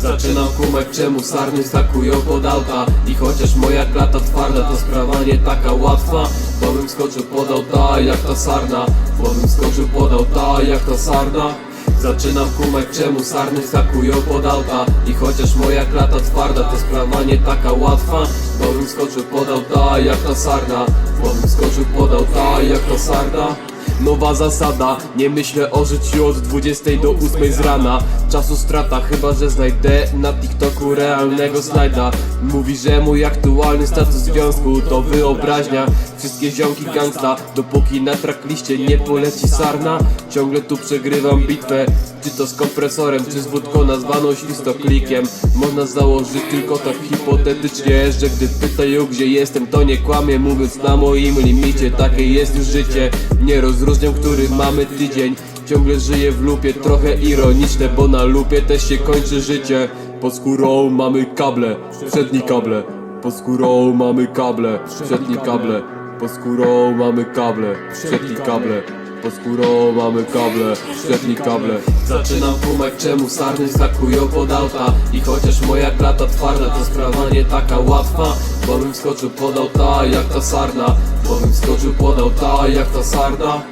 Zaczynam kumać czemu sarny skakują pod auta. I chociaż moja klata twarda to sprawa nie taka łatwa. Bo bym skoczył pod auta jak ta sarna. Bo bym skoczył pod auta jak ta sarna. Zaczynam kumać czemu sarny skakują pod auta. I chociaż moja klata twarda to sprawa nie taka łatwa. Bo bym skoczył pod auta jak ta sarna. Bo bym skoczył pod auta jak ta sarna Nowa zasada, nie myślę o życiu od 20 do 8 z rana. Czasu strata, chyba że znajdę na TikToku realnego slajda. Mówi, że mój aktualny status związku to wyobraźnia. Wszystkie ziomki gangsta, dopóki na trackliście nie poleci sarna. Ciągle tu przegrywam bitwę, czy to z kompresorem, czy z wódką nazwaną świstoklikiem Można założyć tylko tak hipotetycznie, że gdy pytają gdzie jestem to nie kłamię Mówiąc na moim limicie, takie jest już życie. Nie rozróżniam, który mamy tydzień. Ciągle żyję w lupie, trochę ironiczne, bo na lupie też się kończy życie. Pod skórą mamy kable, przedni kable. Pod skórą mamy kable, przedni kable. Pod skórą mamy kable, przedni kable. Pod skórą mamy kable, przedni kable. Zaczynam kumać czemu sarny skakują pod auta. I chociaż moja klata twarda to sprawa nie taka łatwa. Bo bym skoczył pod auta jak ta sarna. Bo bym skoczył pod auta jak ta sarna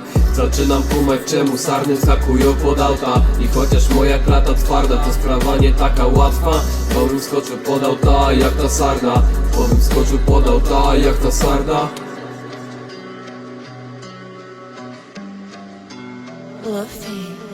Zaczynam kumać czemu sarny skakują pod auta. I chociaż moja klata twarda to sprawa nie taka łatwa. Bo bym skoczył pod auta jak ta sarna. Bo bym skoczył pod auta jak ta sarna. Luffy.